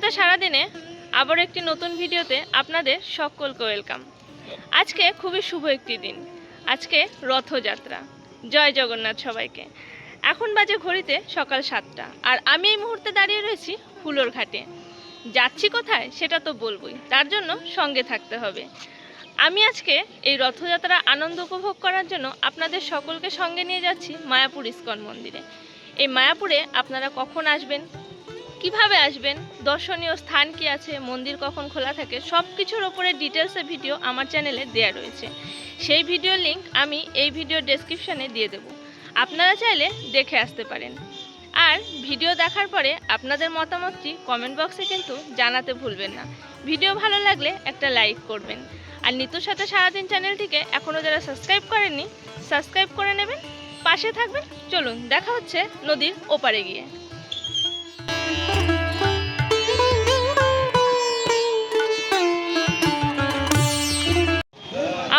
সাথে সারাদিনে আবার একটি নতুন ভিডিওতে আপনাদের সকলকে ওয়েলকাম। আজকে খুবই শুভ একটি দিন। আজকে রথযাত্রা। জয় জগন্নাথ সবাইকে। এখন বাজে ঘড়িতে সকাল সাতটা। আর আমি এই মুহূর্তে দাঁড়িয়ে রয়েছি হুলোর ঘাটে। যাচ্ছি কোথায় সেটা তো বলবই। তার জন্য সঙ্গে থাকতে হবে। আমি আজকে এই রথযাত্রা আনন্দ উপভোগ করার জন্য আপনাদের সকলকে সঙ্গে নিয়ে যাচ্ছি মায়াপুর ইস্কন মন্দিরে। এই মায়াপুরে আপনারা কখন আসবেন? কীভাবে আসবেন? দর্শনীয় স্থান কি আছে? মন্দির কখন খোলা থাকে? সব কিছুর ওপরে ডিটেলসে ভিডিও আমার চ্যানেলে দেয়া রয়েছে। সেই ভিডিও লিংক আমি এই ভিডিও ডেসক্রিপশানে দিয়ে দেব। আপনারা চাইলে দেখে আসতে পারেন। আর ভিডিও দেখার পরে আপনাদের মতামতটি কমেন্ট বক্সে কিন্তু জানাতে ভুলবেন না। ভিডিও ভালো লাগলে একটা লাইক করবেন। আর নিতুর সাথে সারাদিন চ্যানেলটিকে এখনও যারা সাবস্ক্রাইব করেননি সাবস্ক্রাইব করে নেবেন। পাশে থাকবেন। চলুন, দেখা হচ্ছে নদীর ওপারে গিয়ে।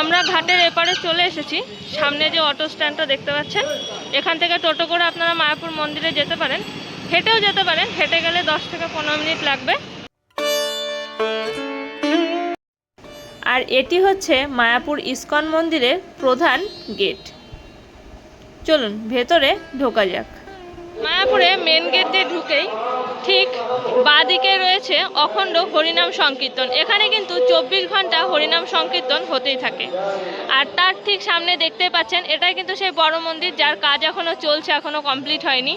আমরা ঘাটের এপারে চলে এসেছি। সামনে যে অটো স্ট্যান্ডটা দেখতে পাচ্ছেন, এখান থেকে টোটো করে আপনারা মায়াপুর মন্দিরে যেতে পারেন। হেঁটেও যেতে পারেন, হেঁটে গেলে দশ থেকে পনেরো মিনিট লাগবে। আর এটি হচ্ছে মায়াপুর ইস্কন মন্দিরের প্রধান গেট। চলুন, ভেতরে ঢোকা যাক। মায়াপুরে মেন গেট দিয়ে ঢুকেই ঠিক বাঁদিকে রয়েছে অখণ্ড হরিনাম সংকীর্তন। এখানে কিন্তু চব্বিশ ঘণ্টা হরিনাম সংকীর্তন হতেই থাকে। আর তার ঠিক সামনে দেখতে পাচ্ছেন, এটাই কিন্তু সেই বড় মন্দির যার কাজ এখনও চলছে এখনও কমপ্লিট হয়নি।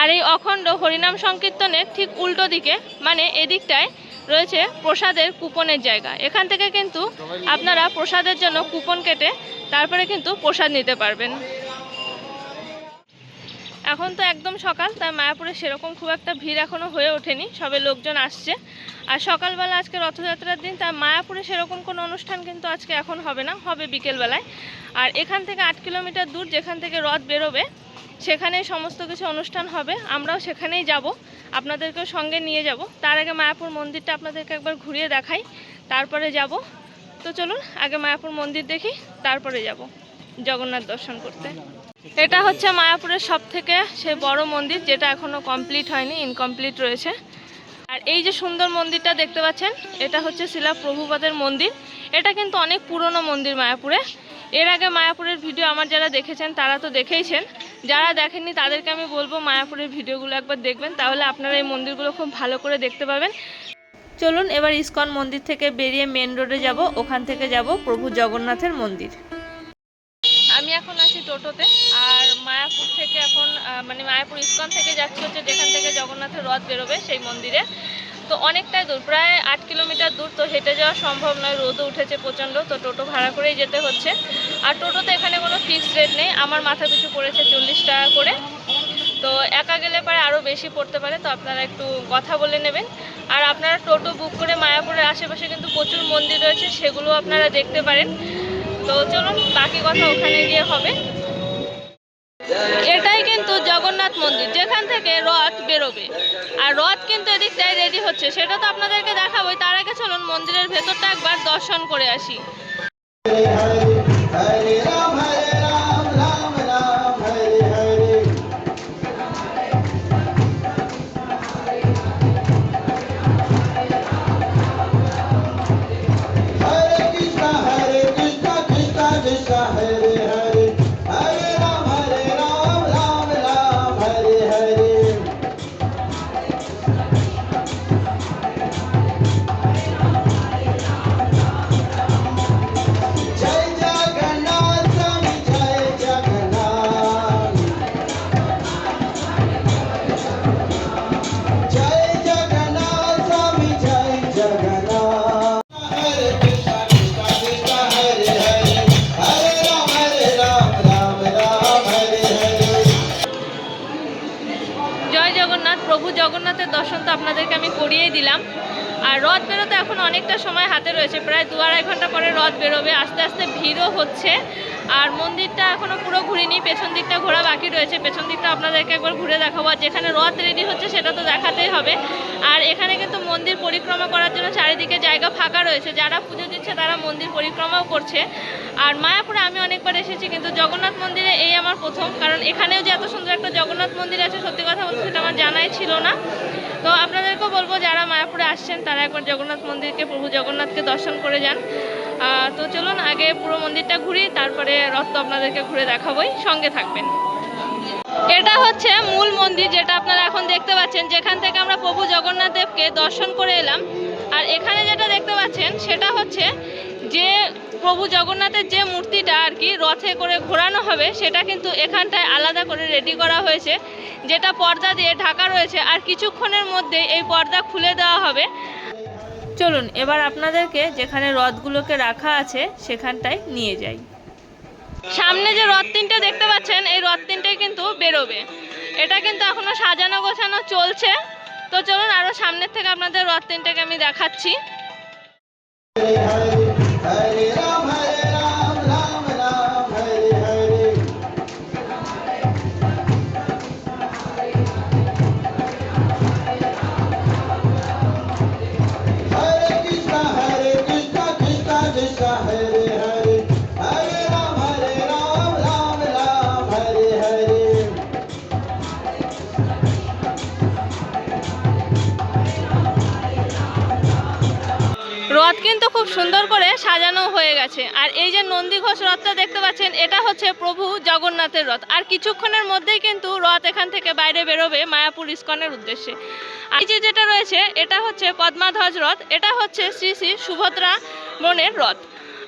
আর এই অখণ্ড হরিনাম সংকীর্তনের ঠিক উল্টো দিকে মানে এদিকটায় রয়েছে প্রসাদের কুপনের জায়গা। এখান থেকে কিন্তু আপনারা প্রসাদের জন্য কুপন কেটে তারপরে কিন্তু প্রসাদ নিতে পারবেন। এখন তো একদম সকাল, তাই মায়াপুরে সেরকম খুব একটা ভিড় এখনও হয়ে ওঠেনি, সবে লোকজন আসছে। আর সকালবেলা আজকে রথযাত্রার দিন, তাই মায়াপুরে সেরকম কোনো অনুষ্ঠান কিন্তু আজকে এখন হবে না, হবে বিকেলবেলায়। আর এখান থেকে আট কিলোমিটার দূর, যেখান থেকে রথ বেরোবে, সেখানেই সমস্ত কিছু অনুষ্ঠান হবে, আমরাও সেখানেই যাব, আপনাদেরকেও সঙ্গে নিয়ে যাব। তার আগে মায়াপুর মন্দিরটা আপনাদেরকে একবার ঘুরিয়ে দেখাই, তারপরে যাব। তো চলুন, আগে মায়াপুর মন্দির দেখি, তারপরে যাব, জগন্নাথ দর্শন করতে। এটা হচ্ছে মায়াপুরের সব থেকে সেই বড় মন্দির, যেটা এখনও কমপ্লিট হয়নি ইনকমপ্লিট রয়েছে। আর এই যে সুন্দর মন্দিরটা দেখতে পাচ্ছেন, এটা হচ্ছে শিলা প্রভুপাদের মন্দির। এটা কিন্তু অনেক পুরনো মন্দির মায়াপুরে। এর আগে মায়াপুরের ভিডিও আমার যারা দেখেছেন, তারা তো দেখেইছেন। যারা দেখেননি, তাদেরকে আমি বলব মায়াপুরের ভিডিওগুলো একবার দেখবেন, তাহলে আপনারা এই মন্দিরগুলো খুব ভালো করে দেখতে পাবেন। চলুন এবার ইস্কন মন্দির থেকে বেরিয়ে মেন রোডে যাব, ওখান থেকে যাব প্রভু জগন্নাথের মন্দির। আমি এখন আছি টোটোতে, আর মায়াপুর থেকে এখন মানে মায়াপুর ইস্কন থেকে যাচ্ছি হচ্ছে যেখান থেকে জগন্নাথের রথ বেরোবে সেই মন্দিরে। তো অনেকটাই দূর, প্রায় আট কিলোমিটার দূর, তো হেঁটে যাওয়া সম্ভব নয়, রোদও উঠেছে প্রচণ্ড, তো টোটো ভাড়া করেই যেতে হচ্ছে। আর টোটোতে এখানে কোনো ফিক্সড রেট নেই, আমার মাথা পিছু পড়েছে চল্লিশ টাকা করে। তো একা গেলে পরে আরও বেশি পড়তে পারে, তো আপনারা একটু কথা বলে নেবেন। আর আপনারা টোটো বুক করে মায়াপুরের আশেপাশে কিন্তু প্রচুর মন্দির রয়েছে সেগুলো আপনারা দেখতে পারেন। তো চলুন, বাকি কথা ওখানে গিয়ে হবে। এটাই কিন্তু জগন্নাথ মন্দির, যেখান থেকে রথ বেরোবে। আর রথ কিন্তু এদিকটায় রেডি হচ্ছে, সেটা তো আপনাদেরকে দেখাবো তার আগে চলুন মন্দিরের ভেতরটা একবার দর্শন করে আসি। জয় জগন্নাথ, প্রভু জগন্নাথের দর্শন তো আপনাদেরকে আমি করিয়েই দিলাম। আর রথ বেরোতে এখন অনেকটা সময় হাতে রয়েছে, প্রায় দু আড়াই ঘণ্টা পরে রথ বেরোবে, আস্তে আস্তে ভিড়ও হচ্ছে। আর মন্দিরটা এখনও পুরো ঘুরিনি, পেছন দিকটা ঘোরা বাকি রয়েছে। পেছন দিকটা আপনাদেরকে একবার ঘুরে দেখাবো, আর যেখানে রথ রেডি হচ্ছে সেটা তো দেখাতেই হবে। আর এখানে কিন্তু মন্দির পরিক্রমা করার জন্য চারিদিকে জায়গা ফাঁকা রয়েছে। যারা পুজো দিচ্ছে তারা মন্দির পরিক্রমাও করছে। আর মায়াপুরে আমি অনেকবার এসেছি, কিন্তু জগন্নাথ মন্দিরে এই আমার প্রথম, কারণ এখানেও যে এত সুন্দর একটা জগন্নাথ মন্দির আছে, সত্যি কথা বলতে সেটা আমার জানাই ছিল না। তো আপনাদেরকেও বলব, যারা মায়াপুরে আসছেন, তারা একবার জগন্নাথ মন্দিরকে, প্রভু জগন্নাথকে দর্শন করে যান। তো চলুন আগে পুরো মন্দিরটা ঘুরি, তারপরে রথ তো আপনাদেরকে ঘুরে দেখাবোই। সঙ্গে থাকবেন। এটা হচ্ছে মূল মন্দির যেটা আপনারা এখন দেখতে পাচ্ছেন, যেখান থেকে আমরা প্রভু জগন্নাথ দেবকে দর্শন করে এলাম। আর এখানে যেটা দেখতে পাচ্ছেন, সেটা হচ্ছে যে প্রভু জগন্নাথের যে মূর্তিটা আর কি রথে করে ঘোরানো হবে, সেটা কিন্তু এখানটায় আলাদা করে রেডি করা হয়েছে, যেটা পর্দা দিয়ে ঢাকা রয়েছে। আর কিছুক্ষণের মধ্যে এই পর্দা খুলে দেওয়া হবে। চলুন, এবার আপনাদেরকে যেখানে রথগুলোকে রাখা আছে, সেখানটায় নিয়ে যাই। সামনে যে রথ তিনটে দেখতে পাচ্ছেন, এই রথ তিনটে কিন্তু বেরোবে। এটা কিন্তু এখনও সাজানো গোছানো চলছে। তো চলুন, আরও সামনের থেকে আপনাদের রথ তিনটাকে আমি দেখাচ্ছি। এই যে নন্দী ঘোষ রথটা দেখতে পাচ্ছেন, এটা হচ্ছে প্রভু জগন্নাথের রথ। আর কিছুক্ষণের মধ্যেই কিন্তু রথ এখান থেকে বাইরে বেরোবে মায়াপুর ইস্কনের উদ্দেশ্যে। আর যে যেটা রয়েছে, এটা হচ্ছে পদ্মাধ্বজ রথ, এটা হচ্ছে শ্রী শ্রী সুভদ্রা বোনের রথ।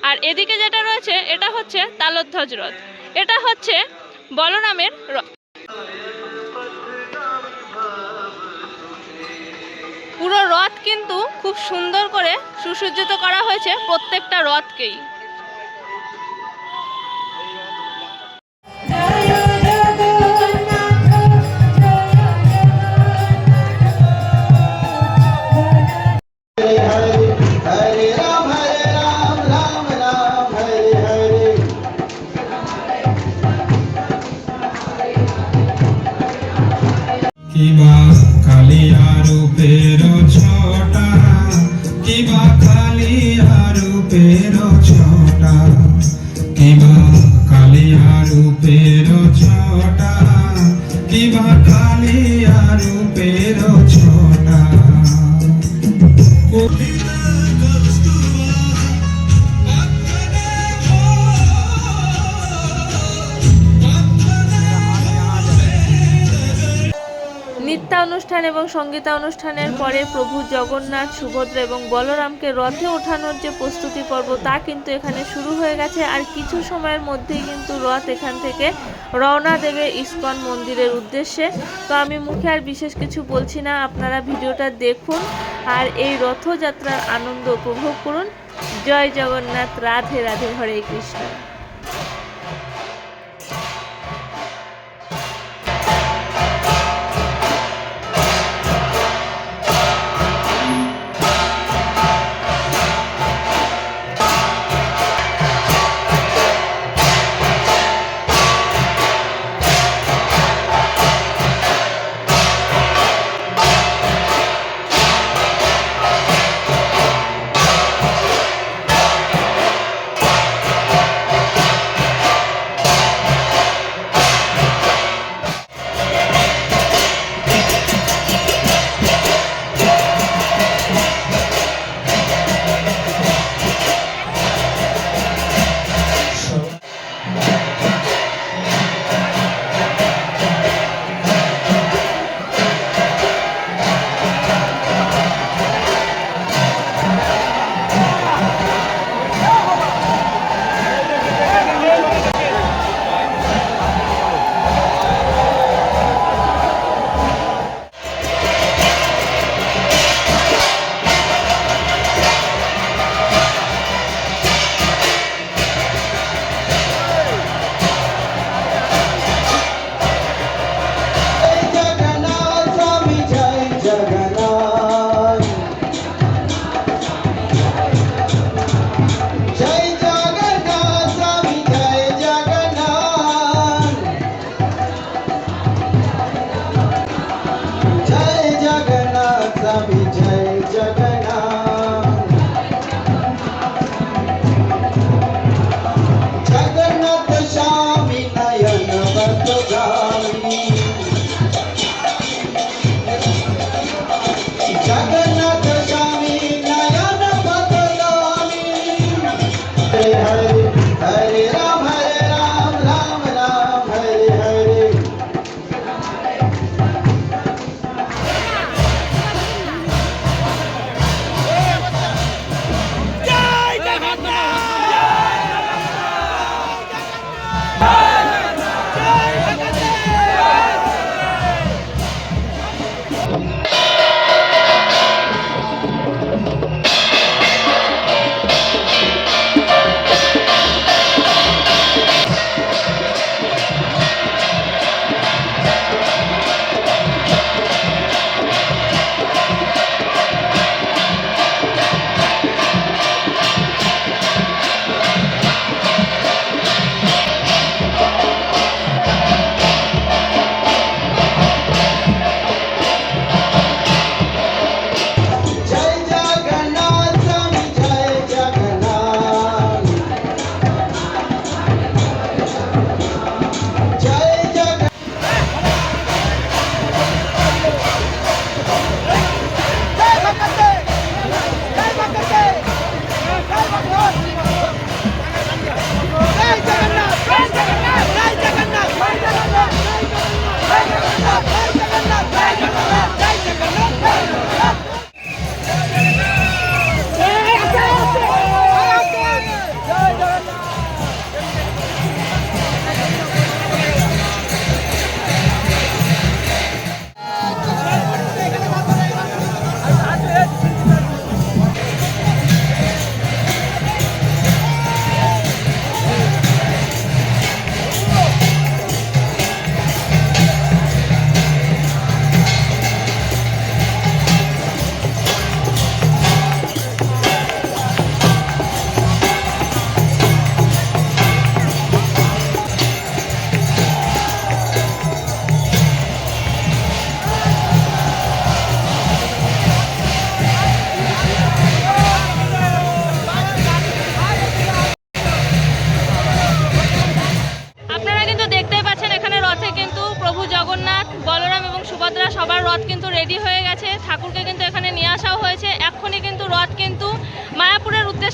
আর এদিকে যেটা রয়েছে, এটা হচ্ছে তালোধ্বজ রথ। এটা হচ্ছে বলরামের রথ। পুরো রথ কিন্তু খুব সুন্দর করে সুসজ্জিত করা হয়েছে প্রত্যেকটা রথকেই। You know. এবং সঙ্গীতানুষ্ঠানের পরে প্রভু জগন্নাথ, সুভদ্রা এবং বলরামকে রথে ওঠানোর যে প্রস্তুতি পর্ব, তা কিন্তু এখানে শুরু হয়ে গেছে। আর কিছু সময়ের মধ্যেই কিন্তু রথ এখান থেকে রওনা দেবে ইস্কন মন্দিরের উদ্দেশ্যে। তো আমি মুখে আর বিশেষ কিছু বলছি না, আপনারা ভিডিওটা দেখুন আর এই রথযাত্রার আনন্দ উপভোগ করুন। জয় জগন্নাথ, রাধে রাধে, হরে কৃষ্ণ।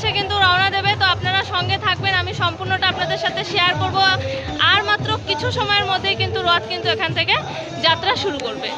সে কিন্তু রওনা দেবে, তো আপনারা সঙ্গে থাকবেন। আমি সম্পূর্ণটা আপনাদের সাথে শেয়ার করব। আর মাত্র কিছু সময়ের মধ্যেই কিন্তু রথ কিন্তু এখান থেকে যাত্রা শুরু করবে।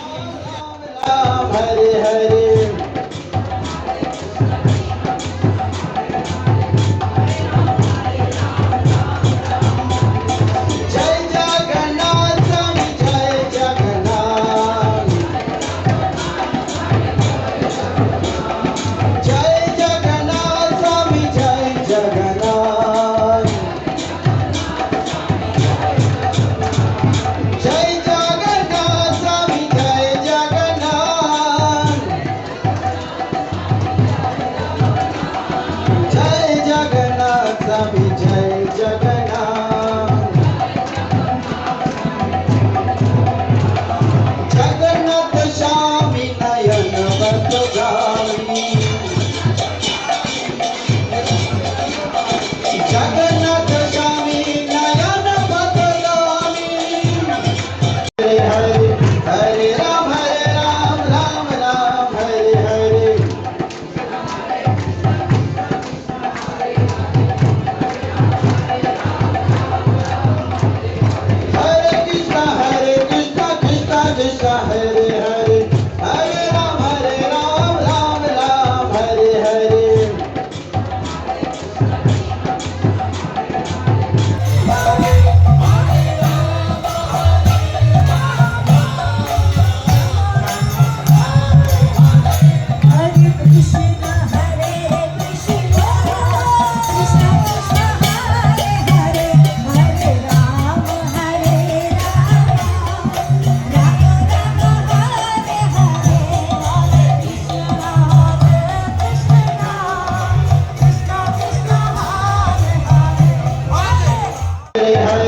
Hey,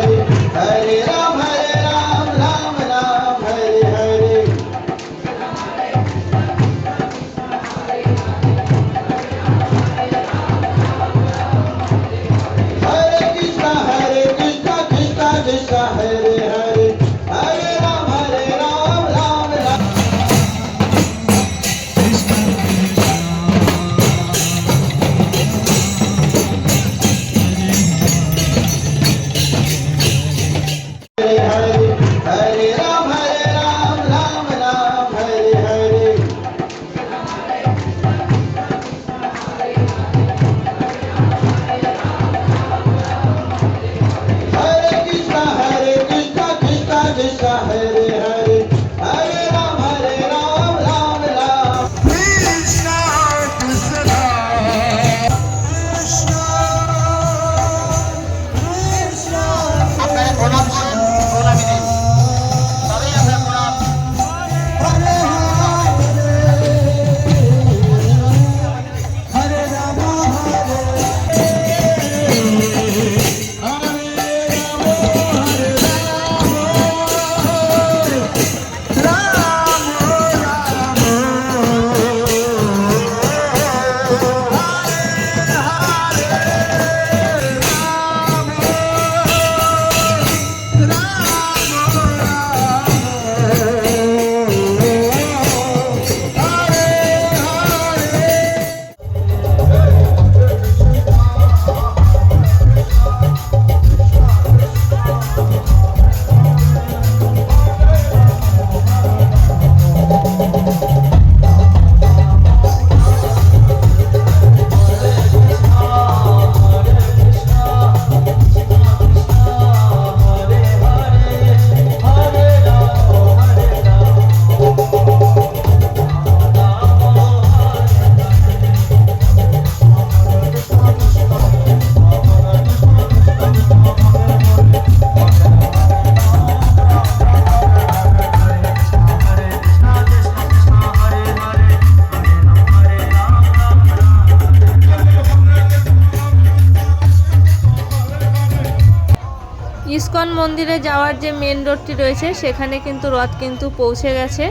মন্দিরে যাওয়ার যে মেন রোডটি রয়েছে সেখানে কিন্তু রথ কিন্তু পৌঁছে গেছে।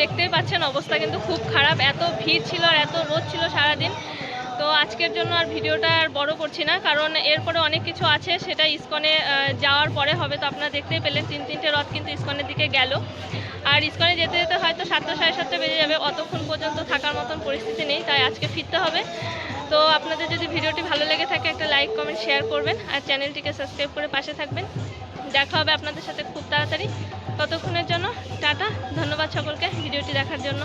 দেখতেই পাচ্ছেন, অবস্থা কিন্তু খুব খারাপ। এত ভিড় ছিল আর এত রোদ ছিল সারাদিন। তো আজকের জন্য আর ভিডিওটা আর বড় করছি না, কারণ এরপরে অনেক কিছু আছে, সেটা ইস্কনে যাওয়ার পরে হবে, তো আপনারা দেখতেই পেলেন, তিন, তিনটে রথ কিন্তু ইস্কনের দিকে গেল। আর ইস্কনে যেতে যেতে হয়তো সাতটা সাড়ে সাতটা বেজে যাবে, অতক্ষণ পর্যন্ত থাকার মতন পরিস্থিতি নেই, তাই আজকে ফিরতে হবে। তো আপনাদের যদি ভিডিওটি ভালো লেগে থাকে, একটা লাইক, কমেন্ট, শেয়ার করবেন, আর চ্যানেলটিকে সাবস্ক্রাইব করে পাশে থাকবেন। দেখা হবে আপনাদের সাথে খুব তাড়াতাড়ি। ততক্ষণের জন্য টাটা। ধন্যবাদ সকলকে ভিডিওটি দেখার জন্য।